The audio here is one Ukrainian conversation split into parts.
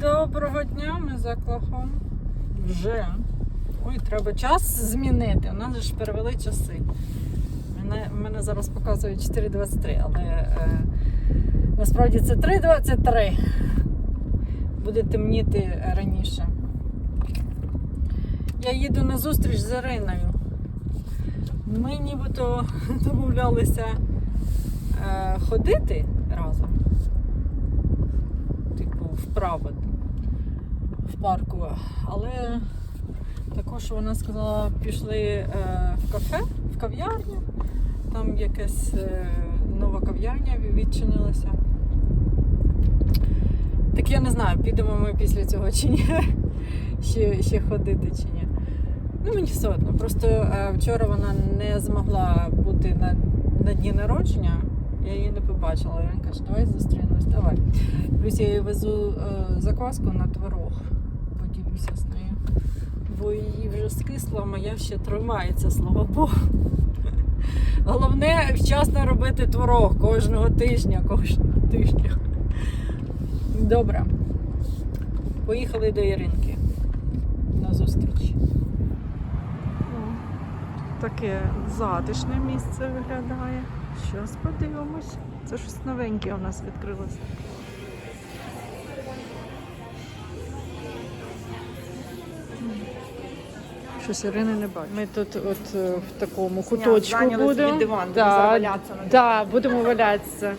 Доброго дня, ми за Клахом. Вже. Ой, треба час змінити. У нас ж перевели часи. Мене, мене зараз показує 4.23, але е, насправді це 3.23. Буде темніти раніше. Я їду на зустріч з Іриною. Ми нібито домовлялися е, ходити разом. Типу, вправо в парку. Але також вона сказала, пішли е, в кафе, в кав'ярню. Там якась е, нова кав'ярня відчинилася. Так я не знаю, підемо ми після цього чи ні. ще, ще ходити чи ні. Ну, мені все одно. Просто е, вчора вона не змогла бути на, на дні народження. Я її не побачила. Він каже, давай зустрінемось, давай. Плюс я їй везу закваску на творог. Поділюся з нею. Бо її вже скисла, моя ще тримається, слава Богу. Головне вчасно робити творог кожного тижня, кожного тижня. Добре. Поїхали до Іринки на зустріч. Таке затишне місце виглядає. Щас подивимось. Це щось новеньке у нас відкрилося. Щось Ірини не бачу. Ми тут от е, в такому куточку зайняли будемо. собі диван, будемо зараз валятися на да, будемо валятися.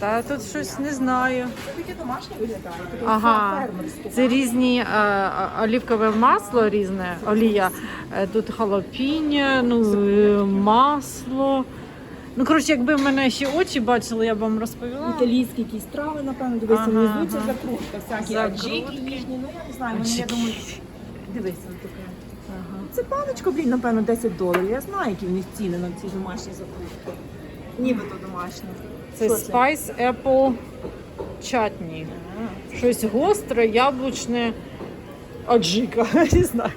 Та тут щось не знаю. Таке домашнє виглядає. таке Ага. фермерське. Це різні е, е, олівкове масло, різне олія. Е, Тут халапіння, ну е, масло. Ну, коротше, якби мене ще очі бачили, я б вам розповіла. Італійські якісь трави, напевно, дивися, Ага, внизу це ага. закрутка, всякі Закрутки. аджики їхні, ну я не знаю, мені я Аджики. Дивися таке. Ага. Це паличка, блін, напевно, 10 доларів. Я знаю, які в них ціни на ці домашні закрутки. Нібито домашні. Це Що Spice Apple чатні. А. Щось гостре, яблучне. Аджика, не знаю.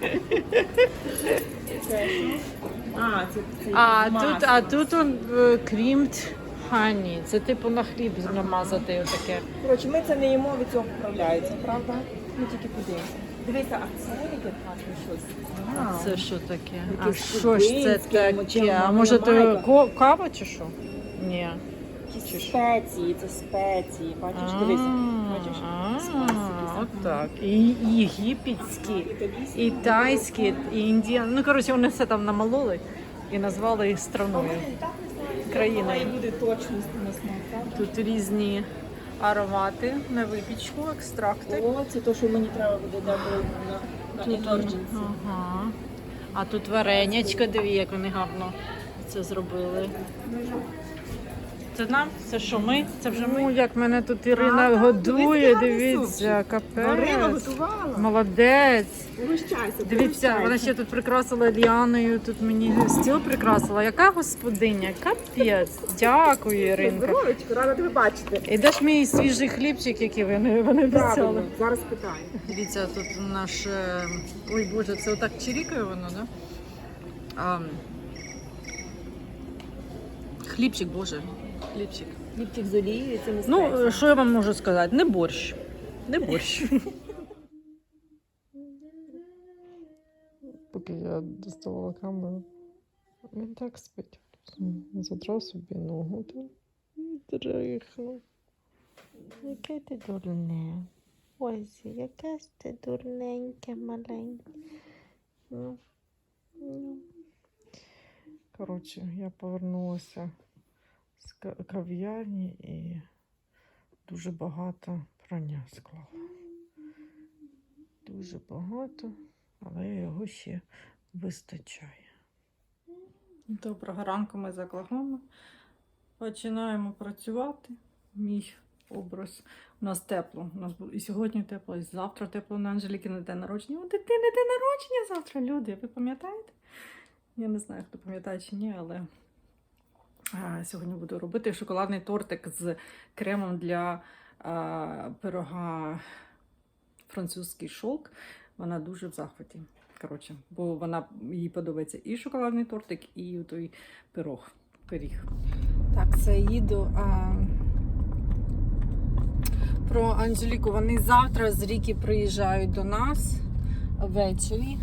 Це що? А, це, це А масло. тут, а тут он е, крімт хані. Це типу на хліб намазати отаке. Коротше, ми це не їмо, від цього поправляється, правда? Ми тільки подивимося. Дивися, а це яке класне щось. Це що таке? А Якесь що ж це кубинське, таке? А може то майка. ко- кава чи що? Ні. Якісь спеції, це спеції. Бачиш, дивися. Бачиш? Спеції. От так. І єгипетські, Італійські. і тайські, і індіан. Ну, коротше, вони все там намололи і назвали їх А страною. і так не знають, буде? Тут різні аромати на випічку, екстракти. О, це то, що мені треба буде дати на, на. Ага. А тут варенячка, диві, як вони гарно це зробили. Це нам? Це що ми? Це вже ми? як мене тут Ірина А, годує, дивись, дивіться, Варила, капець. готувала. Молодець. Угощайся. Дивіться, вона ще тут прикрасила ліаною, тут мені стіл прикрасила. Яка господиня? Капець. Дякую, Іринка. Здоровечко, рада тебе бачити. І даш мій свіжий хлібчик, який вони, вони обіцяли. Правильно, зараз питаю. Дивіться, тут наш. е, Ой Боже, це отак чирікає воно, да? А, хлібчик, Боже, хлібчик. Хлібчик з олією, це не Ну, що я вам можу сказати? Не борщ. Не борщ. Поки я доставала камеру, він так спить. Задрав собі ногу там і дрихнув. Яке ти дурне. Ой, яке ж ти дурненьке, маленьке. Ну, ну. Коротше, я повернулася з кав'ярні і дуже багато прання склала. Дуже багато, але його ще вистачає. Доброго ранку ми за Клагома. Починаємо працювати. Мій образ. У нас тепло. У нас було і сьогодні тепло, і завтра тепло на Анжеліки на день народження. У дитини день народження завтра, люди. Ви пам'ятаєте? Я не знаю, хто пам'ятає чи ні, але сьогодні буду робити шоколадний тортик з кремом для пирога французький шовк. Вона дуже в захваті. Коротше, бо вона їй подобається і шоколадний тортик, і той пирог. Пиріг. Так, це їду. А... про Анжеліку. Вони завтра з Ріки приїжджають до нас ввечері.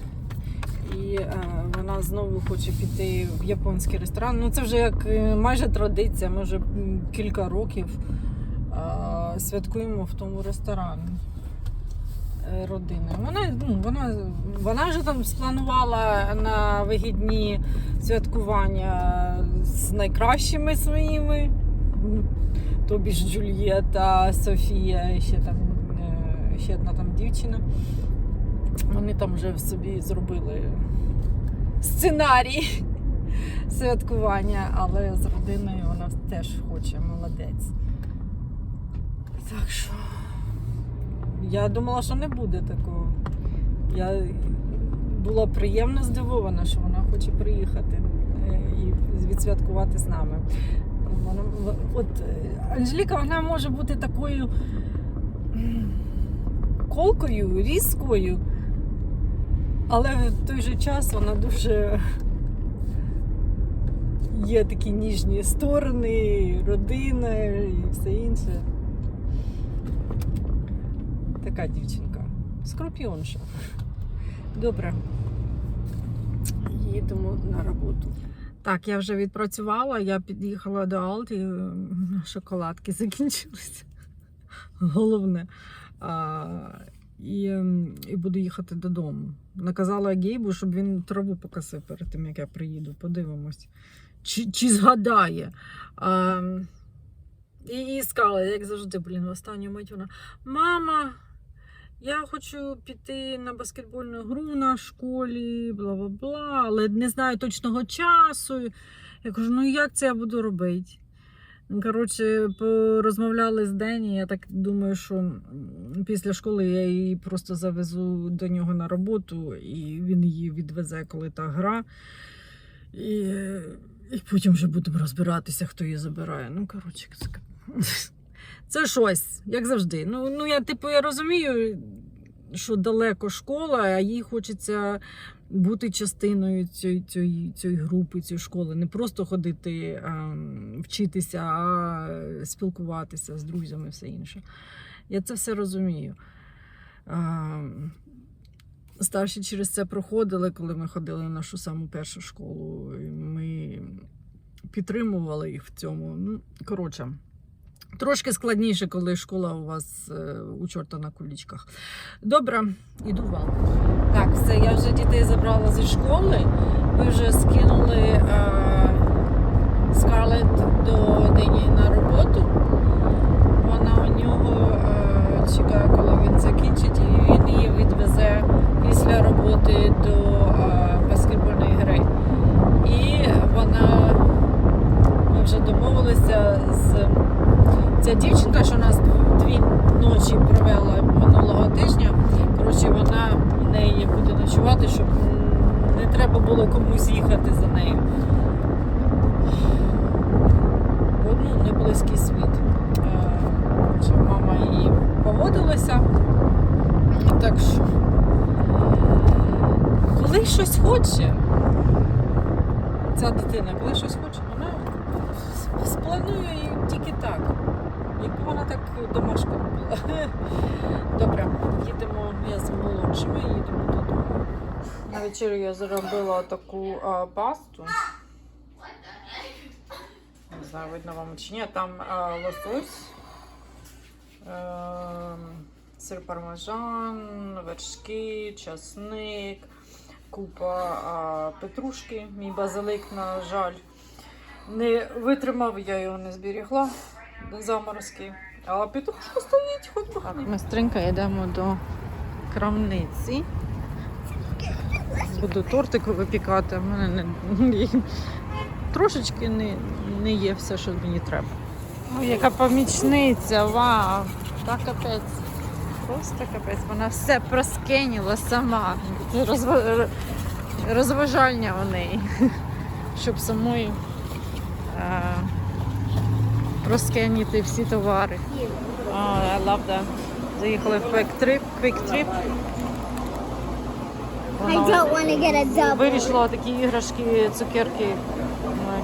І е, вона знову хоче піти в японський ресторан. Ну це вже як е, майже традиція. Ми вже кілька років е, святкуємо в тому ресторані родини. Вона, ну, вона, вона вже там спланувала на вихідні святкування з найкращими своїми. Тобі ж Джульєта, Софія, ще там ще одна там дівчина. Вони там вже собі зробили сценарій святкування, але з родиною вона теж хоче, молодець. Так що я думала, що не буде такого. Я була приємно здивована, що вона хоче приїхати е, і відсвяткувати з нами. Вона, от е, Анжеліка, вона може бути такою колкою, різкою, але в той же час вона дуже є такі ніжні сторони, родина і все інше. Така дівчинка. Скорпіонша. Добре. Їдемо на роботу. Так, я вже відпрацювала, я під'їхала до Алти, шоколадки закінчилися. Головне. І, ем, і буду їхати додому. Наказала Гейбу, щоб він траву покосив перед тим, як я приїду. Подивимось. Чи, чи згадає. А, і, і сказала, як завжди, блін, в останню мить вона. Мама, я хочу піти на баскетбольну гру на школі, бла бла бла, але не знаю точного часу. Я кажу, ну як це я буду робити? Коротше, порозмовляли з Дені. Я так думаю, що після школи я її просто завезу до нього на роботу, і він її відвезе, коли та гра. І, і потім вже будемо розбиратися, хто її забирає. Ну, коротше, це щось, як завжди. Ну, ну я, типу, я розумію, що далеко школа, а їй хочеться бути частиною цієї, цієї, цієї групи, цієї школи. Не просто ходити а, вчитися, а спілкуватися з друзями і все інше. Я це все розумію. А, старші через це проходили, коли ми ходили в нашу саму першу школу. Ми підтримували їх в цьому. Ну, коротше. Трошки складніше, коли школа у вас е, у чорта на кулічках. Добре, іду в вал. Так, все, я вже дітей забрала зі школи. Ми вже скинули е, Скарлет до Дені на роботу. Вона у нього е, чекає, коли він закінчить, і він її відвезе після роботи до е, баскетбольної гри. І вона ми вже домовилися з ця дівчинка, що нас дві ночі провела минулого тижня. Коротше, вона в неї буде ночувати, щоб не треба було комусь їхати за нею. Ну, не близький світ. Е, мама її погодилася. Так що, коли щось хоче, ця дитина, коли щось хоче, вона спланує і тільки так. Якби вона так домашка робила. Добре, їдемо я з молодшими, їдемо додому. На вечерю я зробила таку а, пасту. Не знаю, видно вам чи ні. Там а, лосось, е, сир пармежан, вершки, часник, купа а, петрушки. Мій базилик, на жаль, не витримав, я його не зберігла заморозки. А петрушка стоїть, хоч би. Ми стринка йдемо до крамниці. Буду тортик випікати. У мене не, трошечки не, не є все, що мені треба. Ой, яка помічниця, вау! Та капець. Просто капець. Вона все проскеніла сама. Це розва- розважальня у неї. Щоб самої е, проскеніти всі товари. Oh, I love that. Заїхали в Quick Trip. Quick Trip. I don't want to get a double. Вирішила такі іграшки, цукерки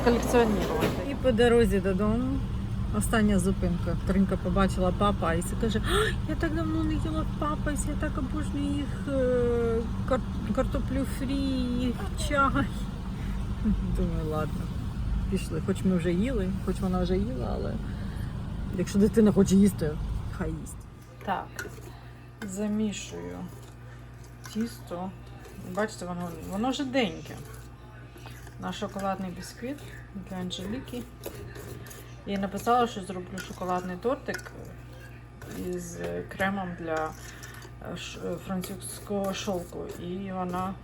колекціонувати. І по дорозі додому Остання зупинка. Тринка побачила папа і каже, я так давно не їла папайс, я так обожнюю їх е, картоплю фрі, їх чай. Думаю, ладно, пішли. Хоч ми вже їли, хоч вона вже їла, але якщо дитина хоче їсти, хай їсть. Так, замішую тісто. Бачите, воно, воно жиденьке. На шоколадний бісквіт для Анжеліки. І написала, що зроблю шоколадний тортик із кремом для е, е, французького шовку. І вона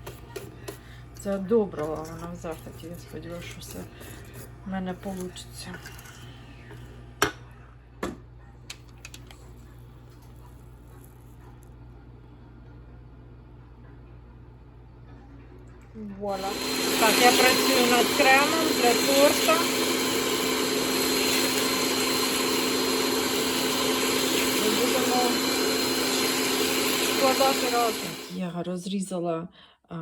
це одобрила, вона в захваті. Я сподіваюся, що все в мене вийде. Вуаля. Так, я працюю над кремом для торта. Ми будемо складати разом. Я розрізала а,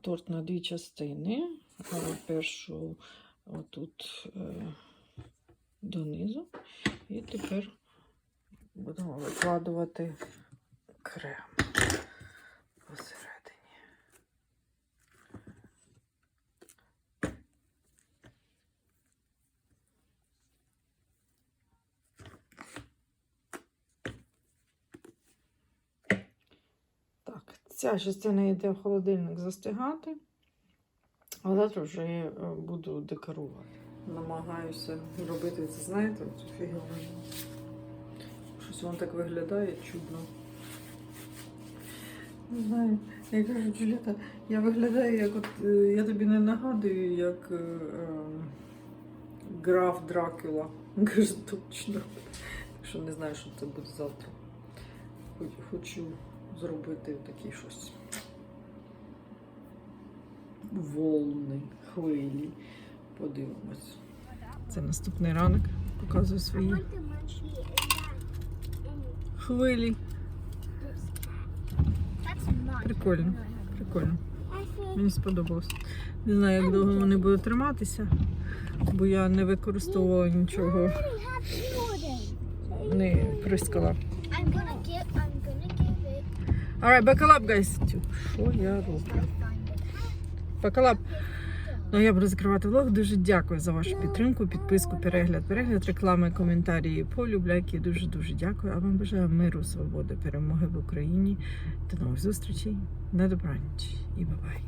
торт на дві частини. Першу отут е, донизу. І тепер будемо викладувати крем посередині. Так, ця частина йде в холодильник застигати, а завтра вже я е, буду декорувати. Намагаюся робити це, знаєте, цю фігуру. Щось воно так виглядає чудно. Не знаю, я кажу, Джуліта, я виглядаю як от е, я тобі не нагадую, як е, е, граф Дракула. Каже, точно. Що не знаю, що це буде завтра. Хочу зробити такі щось. Волни, хвилі. Подивимось. Це наступний ранок. Показую свої хвилі. Прикольно. Прикольно. Мені сподобалось. Не знаю, як довго вони будуть триматися, бо я не використовувала нічого, не прискала. Alright, buckle up, guys. Що я роблю? It. Ну, я буду закривати влог. Дуже дякую за вашу підтримку, підписку, перегляд, перегляд, реклами, коментарі, полюбляйки. Дуже дуже дякую. А вам бажаю миру, свободи, перемоги в Україні. До нових зустрічей. На добраніч і бабай.